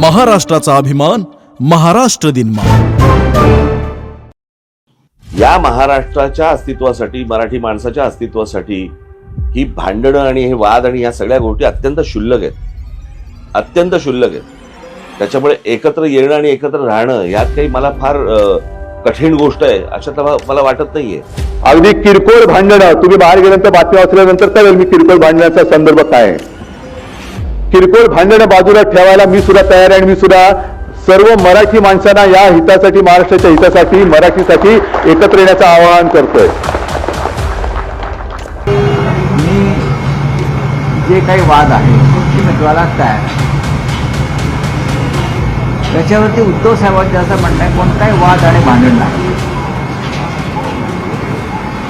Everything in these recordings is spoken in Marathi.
महाराष्ट्राचा अभिमान महाराष्ट्र दिनमा या महाराष्ट्राच्या अस्तित्वासाठी मराठी माणसाच्या अस्तित्वासाठी ही भांडणं आणि हे वाद आणि या सगळ्या गोष्टी अत्यंत क्षुल्लक आहेत. अत्यंत क्षुल्लक आहेत. त्याच्यामुळे एकत्र येणं आणि एकत्र राहणं यात काही मला फार कठीण गोष्ट आहे असं तर मला वाटत नाहीये. अगदी किरकोळ भांडणं. तुम्ही बाहेर गेल्यानंतर बातम्या वाचल्यानंतर कळेल मी किरकोळ भांडणाचा संदर्भ काय आहे. किरकोळ भांडणं बाजूला ठेवायला मी सुद्धा तयार आहे आणि मी सुद्धा सर्व मराठी माणसांना या हितासाठी महाराष्ट्राच्या हितासाठी मराठीसाठी एकत्र येण्याचं आवाहन करतोय. मी जे काही वाद आहे ते मिटवायला तयार आहे. त्याच्यावरती उद्धव साहेबांचं असं म्हणणं आहे कोणताही वाद आणि भांडण नाही.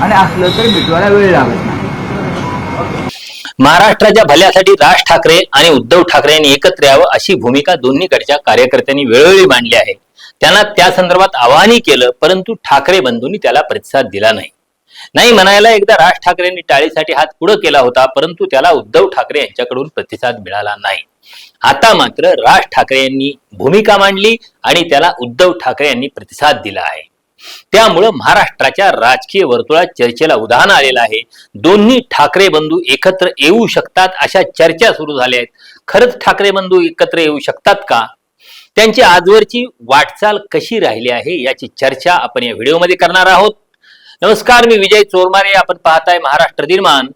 आणि असलं तरी मिटवायला वेळ लागत नाही. महाराष्ट्राच्या भल्यासाठी राज ठाकरे आणि उद्धव ठाकरे यांनी एकत्र यावं अशी भूमिका दोन्हीकडच्या कार्यकर्त्यांनी वेळोवेळी मांडली आहे. त्यांना त्या संदर्भात आवाहनही केलं परंतु ठाकरे बंधूंनी त्याला प्रतिसाद दिला नाही. नाही म्हणायला एकदा राज ठाकरेंनी टाळीसाठी हात पुढे केला होता परंतु त्याला उद्धव ठाकरे यांच्याकडून प्रतिसाद मिळाला नाही. आता मात्र राज ठाकरे यांनी भूमिका मांडली आणि त्याला उद्धव ठाकरे यांनी प्रतिसाद दिला आहे. त्यामुळं महाराष्ट्राच्या राजकीय वर्तुळात चर्चेला उदाहरण आलेलं आहे. दोन्ही ठाकरे बंधू एकत्र येऊ शकतात अशा चर्चा सुरू झाल्या आहेत. खरंच ठाकरे बंधू एकत्र येऊ शकतात का? त्यांची आजवरची वाटचाल कशी राहिली आहे याची चर्चा आपण या व्हिडिओमध्ये करणार आहोत. नमस्कार मी विजय चोरमारे आपण पाहताय महाराष्ट्र निर्माण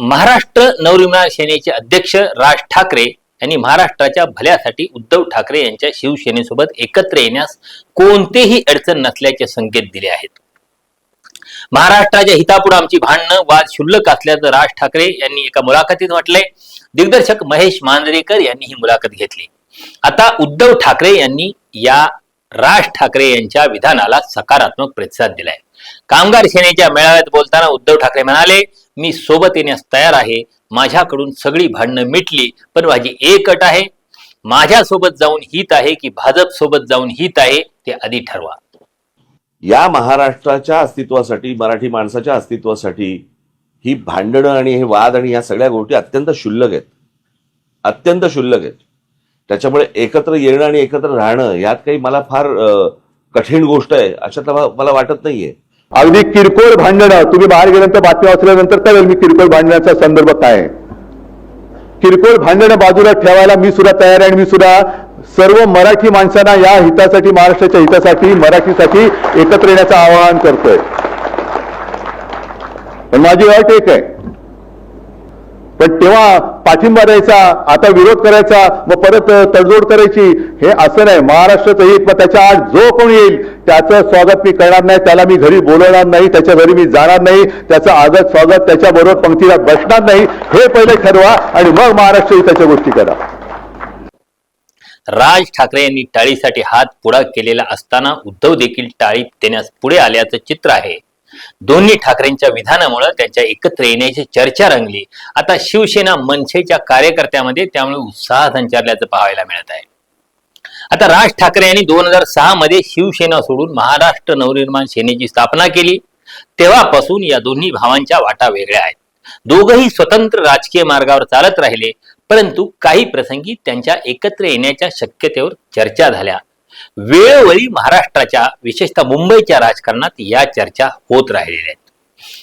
महाराष्ट्र नवनिर्माण सेनेचे अध्यक्ष राज ठाकरे यांनी महाराष्ट्राच्या भल्यासाठी उद्धव ठाकरे यांच्या शिवसेनेसोबत एकत्र येण्यास कोणतेही अडचण नसल्याचे संकेत दिले आहेत. महाराष्ट्राच्या हितापुढे आमची भांडणं वाद शुल्लक असल्याचं राज ठाकरे यांनी एका मुलाखतीत म्हटलंय. दिग्दर्शक महेश मांजरेकर यांनी ही मुलाखत घेतली. आता उद्धव ठाकरे यांनी या राज ठाकरे यांच्या विधानाला सकारात्मक प्रतिसाद दिलाय. कामगार सेनेच्या मेळाव्यात बोलताना उद्धव ठाकरे म्हणाले मी सोबत येण्यास तयार आहे. माझ्याकडून सगळी भांडणं मिटली. पण माझी एक अट आहे. माझ्यासोबत जाऊन हित आहे की भाजप सोबत जाऊन हित आहे ते आधी ठरवा. या महाराष्ट्राच्या अस्तित्वासाठी मराठी माणसाच्या अस्तित्वासाठी ही भांडणं आणि हे वाद आणि या सगळ्या गोष्टी अत्यंत क्षुल्लक आहेत. अत्यंत क्षुल्लक आहेत. त्याच्यामुळे एकत्र येणं आणि एकत्र राहणं यात काही मला फार कठीण गोष्ट आहे. अशा तर मला वाटत नाहीये. अगदी किरकोळ भांडणं तुम्ही बाहेर गेल्यानंतर बातम्या वाचल्यानंतर कळेल मी किरकोळ भांडणाचा संदर्भ काय किरकोळ भांडणं बाजूला ठेवायला मी सुद्धा तयार आहे आणि मी सुद्धा सर्व मराठी माणसांना या हितासाठी महाराष्ट्राच्या हितासाठी मराठीसाठी एकत्र येण्याचं आवाहन करतोय. पण माझी वाट एक आहे. पण तेव्हा पाठिंबा द्यायचा आता विरोध करायचा व परत तडजोड करायची हे असं नाही. महाराष्ट्राचं हित मग त्याच्या आड जो कोण येईल त्याचं स्वागत मी करणार नाही त्याला मी घरी बोलवणार नाही त्याच्या घरी मी जाणार नाही त्याचं आदर स्वागत त्याच्याबरोबर पंक्तीला बसणार नाही हे पहिले ठरवा आणि मग महाराष्ट्र हिताच्या गोष्टी करा. राज ठाकरे यांनी टाळीसाठी हात पुढा केलेला असताना उद्धव देखील टाळी देण्यास पुढे आल्याचं चित्र आहे. दोन्ही ठाकरेंच्या विधानामुळे त्यांच्या एकत्र येण्याची चर्चा रंगली. आता शिवसेना मनसेच्या कार्यकर्त्यामध्ये त्यामुळे उत्साह संचारल्याचं पाहायला मिळत आहे. आता राज ठाकरे यांनी दोन हजार सहा मध्ये शिवसेना सोडून महाराष्ट्र नवनिर्माण सेनेची स्थापना केली. तेव्हापासून या दोन्ही भावांच्या वाटा वेगळ्या आहेत. दोघही स्वतंत्र राजकीय मार्गावर चालत राहिले परंतु काही प्रसंगी त्यांच्या एकत्र येण्याच्या शक्यतेवर चर्चा झाल्या. वेळोवेळी महाराष्ट्राच्या विशेषतः मुंबईच्या राजकारणात या चर्चा होत राहिलेल्या आहेत.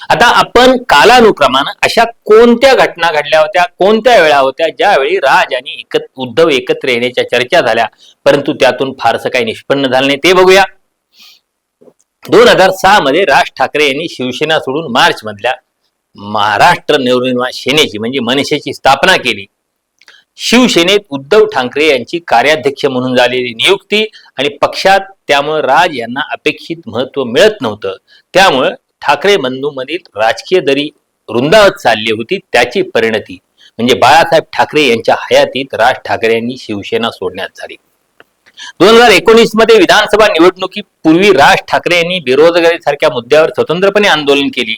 आता आपण कालानुक्रमानं अशा कोणत्या घटना घडल्या होत्या कोणत्या वेळा होत्या ज्यावेळी राज आणि एकत उद्धव एकत्र येण्याच्या चर्चा झाल्या परंतु त्यातून फारसं काही निष्पन्न झालं नाही ते बघूया. दोन हजार सहा मध्ये राज ठाकरे यांनी शिवसेना सोडून मार्च मधल्या महाराष्ट्र नवनिर्माण सेनेची म्हणजे मनसेची स्थापना केली. शिवसेनेत उद्धव ठाकरे यांची कार्याध्यक्ष म्हणून झालेली नियुक्ती आणि पक्षात त्यामुळे राज यांना अपेक्षित महत्त्व मिळत नव्हतं. त्यामुळे ठाकरे बंधूमधील राजकीय दरी रुंदावत चालली होती त्याची परिणती. म्हणजे बाळासाहेब ठाकरे यांच्या हयातीत राज ठाकरे यांनी शिवसेना सोडण्यात झाली. दोन हजार एकोणीसमध्ये विधानसभा निवडणुकीपूर्वी राज ठाकरे यांनी बेरोजगारी सारख्या मुद्द्यावर स्वतंत्रपणे आंदोलन केली.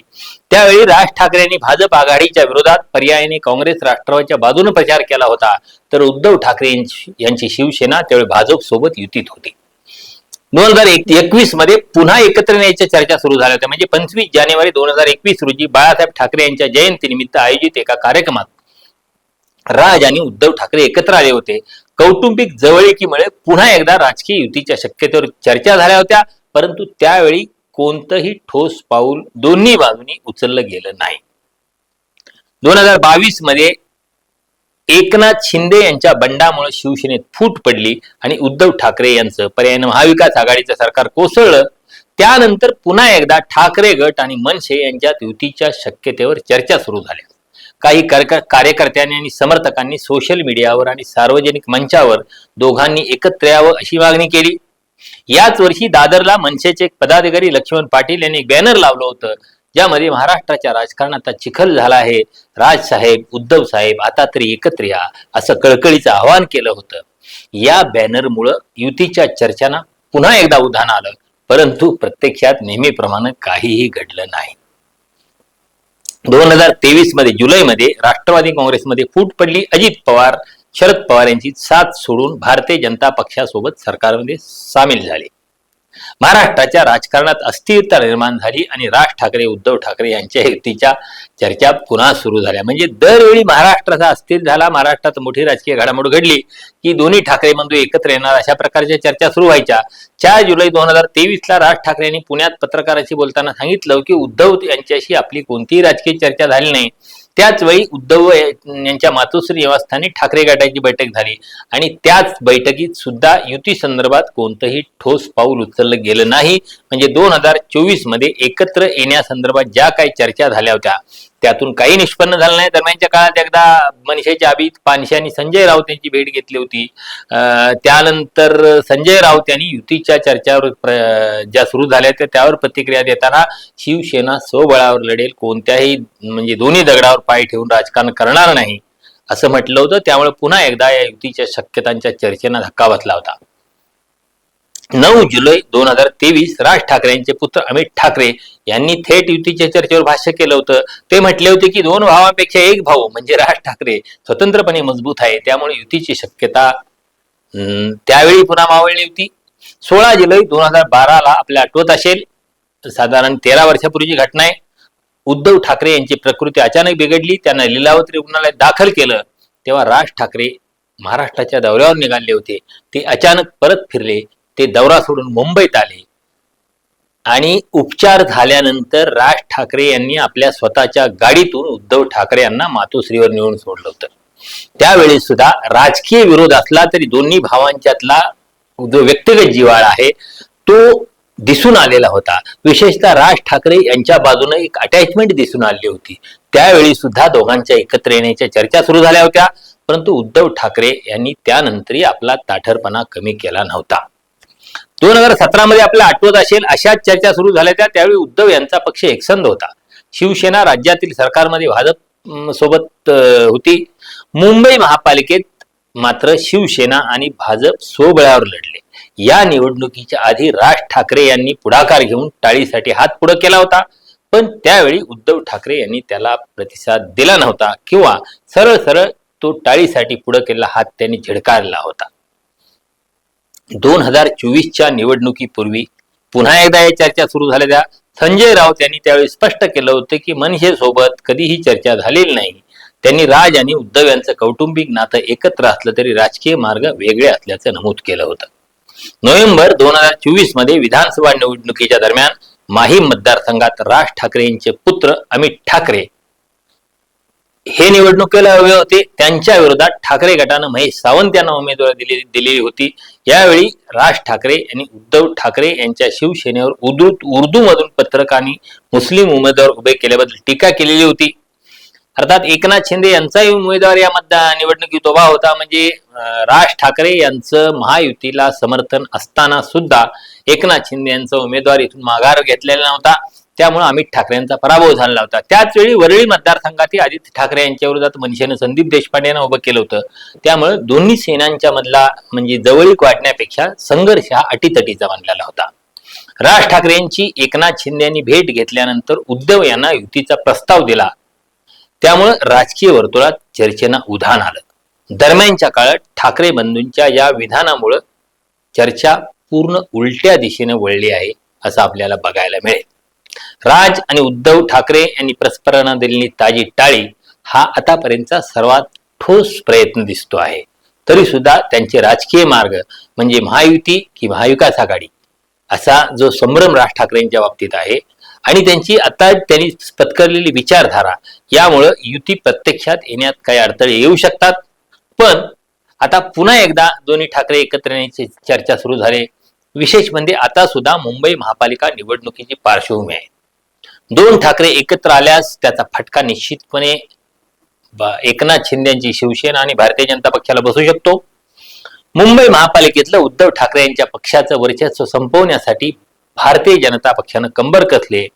त्यावेळी राज ठाकरे यांनी भाजप आघाडीच्या विरोधात पर्यायाने काँग्रेस राष्ट्रवादीच्या बाजूने प्रचार केला होता. तर उद्धव ठाकरे यांची- यांची शिवसेना त्यावेळी भाजप सोबत युतीत होती. दोन हजार एकवीसमध्ये पुन्हा एकत्र येण्याच्या चर्चा सुरू झाल्या होत्या. म्हणजे पंचवीस जानेवारी दोन हजार एकवीस रोजी बाळासाहेब ठाकरे यांच्या जयंतीनिमित्त आयोजित एका कार्यक्रमात राज आणि उद्धव ठाकरे एकत्र आले होते. कौटुंबिक जवळीकीमुळे पुन्हा एकदा राजकीय युतीच्या शक्यतेवर चर्चा झाल्या होत्या परंतु त्यावेळी कोणतंही ठोस पाऊल दोन्ही बाजूनी उचललं गेलं नाही. दोन हजार बावीसमध्ये एकनाथ शिंदे यांच्या बंडामुळे शिवसेनेत फूट पडली आणि उद्धव ठाकरे यांचं पर्यायानं महाविकास आघाडीचं सरकार कोसळलं. त्यानंतर पुन्हा एकदा ठाकरे गट आणि मनसे यांच्यात युतीच्या शक्यतेवर चर्चा सुरू झाल्या. काही कार्य- कार्यकर्त्यांनी आणि समर्थकांनी सोशल मीडियावर आणि सार्वजनिक मंचावर दोघांनी एकत्र यावं अशी मागणी केली. याच वर्षी दादरला मनसेचे एक पदाधिकारी लक्ष्मण पाटील यांनी बॅनर लावलं होतं. ज्यामध्ये महाराष्ट्राच्या राजकारणात आता चिखल झाला आहे. राज साहेब उद्धव साहेब आता तरी एकत्र या असं कळकळीचं आवाहन केलं होतं. या बॅनरमुळं युतीच्या चर्चांना पुन्हा एकदा उधाण आलं. परंतु प्रत्यक्षात नेहमीप्रमाणे काहीही घडलं नाही. दोन हजार तेवीसमध्ये जुलैमध्ये राष्ट्रवादी काँग्रेसमध्ये फूट पडली अजित पवार शरद पवार यांची साथ सोडून भारतीय जनता पक्षासोबत सरकारमध्ये सामील झाले. महाराष्ट्राच्या राजकारणात अस्थिरता निर्माण झाली आणि राज ठाकरे उद्धव ठाकरे यांच्या युतीच्या चर्चा पुन्हा सुरू झाल्या. म्हणजे दरवेळी महाराष्ट्राचा अस्थिर झाला महाराष्ट्रात मोठी राजकीय घडामोड घडली की दोन्ही ठाकरे बंधू एकत्र येणार अशा प्रकारच्या चर्चा सुरू व्हायच्या. चार जुलै दोन हजार तेवीसला राज ठाकरे यांनी पुण्यात पत्रकारांशी बोलताना सांगितलं की उद्धव यांच्याशी आपली कोणतीही राजकीय चर्चा झाली नाही. त्याच वेळी उद्धव यांच्या मातोश्री निवासस्थानी ठाकरे गटाची बैठक झाली. आणि त्याच बैठकीत सुद्धा युती संदर्भात कोणतंही ठोस पाऊल उचललं गेलं नाही. म्हणजे दोन हजार चोवीसमध्ये एकत्र येण्यासंदर्भात ज्या काही चर्चा झाल्या होत्या त्यातून काही निष्पन्न झालं नाही. दरम्यानच्या काळात एकदा मनसेच्या अभित पानशे आणि संजय राऊत यांची भेट घेतली होती. त्यानंतर संजय राऊत यांनी युतीच्या चर्चावर प्र- ज्या सुरू झाल्या त्या त्यावर प्रतिक्रिया देताना शिवसेना स्वबळावर लढेल. कोणत्याही म्हणजे दोन्ही दगडावर पाय ठेवून राजकारण करणार नाही असं म्हटलं होतं. त्यामुळे पुन्हा एकदा या युतीच्या शक्यतांच्या चर्चेना धक्का बसला होता. नऊ जुलै दोन हजार तेवीस राज ठाकरे यांचे पुत्र अमित ठाकरे यांनी थेट युतीच्या चर्चेवर भाष्य केलं होतं. ते म्हटले होते की दोन भावांपेक्षा एक भाऊ म्हणजे राज ठाकरे स्वतंत्रपणे मजबूत आहे त्यामुळे युतीची शक्यता त्यावेळी पुन्हा मावळली होती. सोळा जुलै दोन हजार बाराला आपल्या आठवत असेल साधारण तेरा वर्षापूर्वीची घटना आहे. उद्धव ठाकरे यांची प्रकृती अचानक बिघडली त्यांना लिलावती रुग्णालयात दाखल केलं तेव्हा राज ठाकरे महाराष्ट्राच्या दौऱ्यावर निघाले होते. ते अचानक परत फिरले ते दौरा सोडून मुंबईत आले. आणि उपचार झाल्यानंतर राज ठाकरे यांनी आपल्या स्वतःच्या गाडीतून उद्धव ठाकरे यांना मातोश्रीवर नेऊन सोडलं होतं. त्यावेळी सुद्धा राजकीय विरोध असला तरी दोन्ही भावांच्यातला जो व्यक्तिगत जिवाळा आहे तो दिसून आलेला होता. विशेषतः राज ठाकरे यांच्या बाजूने एक अटॅचमेंट दिसून आली होती. त्यावेळी सुद्धा दोघांच्या एकत्र येण्याच्या चर्चा सुरू झाल्या होत्या परंतु उद्धव ठाकरे यांनी त्यानंतरही आपला ताठरपणा कमी केला नव्हता. दोन हजार सतरा मध्ये आपल्याला आठवत असेल अशाच चर्चा सुरू झाल्या त्या त्यावेळी उद्धव यांचा पक्ष एकसंध होता. शिवसेना राज्यातील सरकारमध्ये भाजप सोबत होती. मुंबई महापालिकेत मात्र शिवसेना आणि भाजप सोबळ्यावर लढले. या निवडणुकीच्या आधी राज ठाकरे यांनी पुढाकार घेऊन टाळीसाठी हात पुढे केला होता. पण त्यावेळी उद्धव ठाकरे यांनी त्याला प्रतिसाद दिला नव्हता किंवा सरळ सरळ तो टाळीसाठी पुढे केलेला हात त्यांनी झिडकारला होता. दोन हजार चोवीसच्या निवडणुकीपूर्वी पुन्हा एकदा या चर्चा सुरू झाल्या संजय राऊत यांनी त्यावेळी स्पष्ट केलं होतं की मनसे सोबत कधीही चर्चा झालेली नाही. त्यांनी राज आणि उद्धव यांचं कौटुंबिक नातं एकत्र असलं तरी राजकीय मार्ग वेगळे असल्याचं नमूद केलं होतं. नोव्हेंबर दोन हजार चोवीसमध्ये विधानसभा निवडणुकीच्या दरम्यान माहीम मतदारसंघात राज ठाकरे यांचे पुत्र अमित ठाकरे हे निवडणुकीला उभे होते त्यांच्या विरोधात ठाकरे गटानं महेश सावंत यांना उमेदवारी दिली दिलेली होती. यावेळी राज ठाकरे यांनी उद्धव ठाकरे यांच्या शिवसेनेवर उर्दू उर्दू मधून पत्रकारांनी मुस्लिम उमेदवार उभे केल्याबद्दल टीका केलेली होती. अर्थात एकनाथ शिंदे यांचाही उमेदवार या मतदान निवडणुकीत उभा होता. म्हणजे अं, राज ठाकरे यांचं महायुतीला समर्थन असताना सुद्धा एकनाथ शिंदे यांचा उमेदवार इथून माघार घेतलेला नव्हता. त्यामुळे अमित ठाकरेंचा पराभव झाला होता. त्याचवेळी वरळी मतदारसंघातही आदित्य ठाकरे यांच्या विरोधात मनसेनं संदीप देशपांडे यांना उभं केलं होतं. त्यामुळे दोन्ही सेनांच्या मधला म्हणजे जवळीक वाढण्यापेक्षा संघर्ष हा अटीतटीचा बनलेला होता. राज ठाकरे यांची एकनाथ शिंदे यांनी भेट घेतल्यानंतर उद्धव यांना युतीचा प्रस्ताव दिला. त्यामुळे राजकीय वर्तुळात चर्चेना उधाण आलं. दरम्यानच्या काळात ठाकरे बंधूंच्या या विधानामुळं चर्चा पूर्ण उलट्या दिशेने वळली आहे असं आपल्याला बघायला मिळेल. राज आणि उद्धव ठाकरे यांनी परस्परांना दिलेली ताजी टाळी हा आतापर्यंतचा सर्वात ठोस प्रयत्न दिसतो आहे. तरी सुद्धा त्यांचे राजकीय मार्ग म्हणजे महायुती की महाविकास आघाडी असा जो संभ्रम राज ठाकरेंच्या बाबतीत आहे आणि त्यांची आता त्यांनी पत्करलेली विचारधारा यामुळं युती प्रत्यक्षात येण्यात काही अडथळे येऊ शकतात. पण आता पुन्हा एकदा दोन्ही ठाकरे एकत्र येण्याची चर्चा सुरू झाली. विशेष म्हणजे आता सुद्धा मुंबई महापालिका निवडणुकीची पार्श्वभूमी आहे. दोन ठाकरे एकत्र आल्यास त्याचा फटका निश्चितपणे एकनाथ शिंदेची शिवसेना आणि भारतीय जनता पक्षाला बसू शकतो. मुंबई महापालिकेतलं उद्धव ठाकरे यांच्या पक्षाचं वर्चस्व संपवण्यासाठी भारतीय जनता पक्षानं कंबर कसले?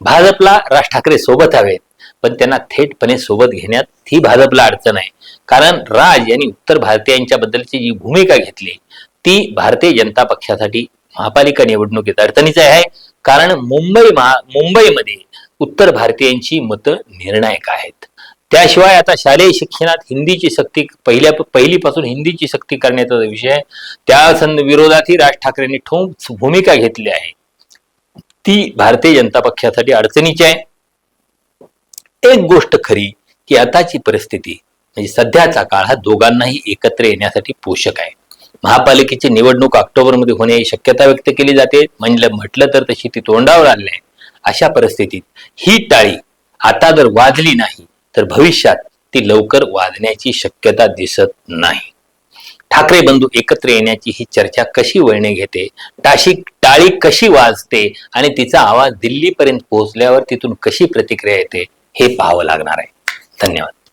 भाजपला राज ठाकरे सोबत हवेत पण त्यांना थेटपणे सोबत घेण्यात ही भाजपला अडचण आहे. कारण राज यांनी उत्तर भारतीयांच्या बद्दलची जी भूमिका घेतली ती भारतीय जनता पक्षासाठी महापालिका निवडणुकीत अडचणीच आहे. कारण मुंबई महा मुंबईमध्ये उत्तर भारतीयांची मतं निर्णायक आहेत. त्याशिवाय आता शालेय शिक्षणात हिंदीची सक्ती पहिल्या पहिलीपासून हिंदीची सक्ती करण्याचा जो विषय आहे त्या विरोधातही राज ठाकरेंनी ठोस भूमिका घेतली आहे. ती भारतीय जनता पक्षासाठी अडचणीची आहे. एक गोष्ट खरी की आताची परिस्थिती म्हणजे सध्याचा काळ हा दोघांनाही एकत्र येण्यासाठी पोषक आहे. महापालिकेची निवडणूक ऑक्टोबरमध्ये होण्याची शक्यता व्यक्त केली जाते. म्हणजे म्हटलं तर तशी ती तोंडावर आली आहे अशा परिस्थितीत ही टाळी आता जर वाजली नाही तर भविष्यात ती लवकर वाजण्याची शक्यता दिसत नाही. ठाकरे बंधू एकत्र येण्याची ही चर्चा कशी वळणे घेते? टाशी टाळी कशी वाजते आणि तिचा आवाज दिल्लीपर्यंत पोहोचल्यावर तिथून कशी प्रतिक्रिया येते हे पाहावं लागणार आहे. धन्यवाद.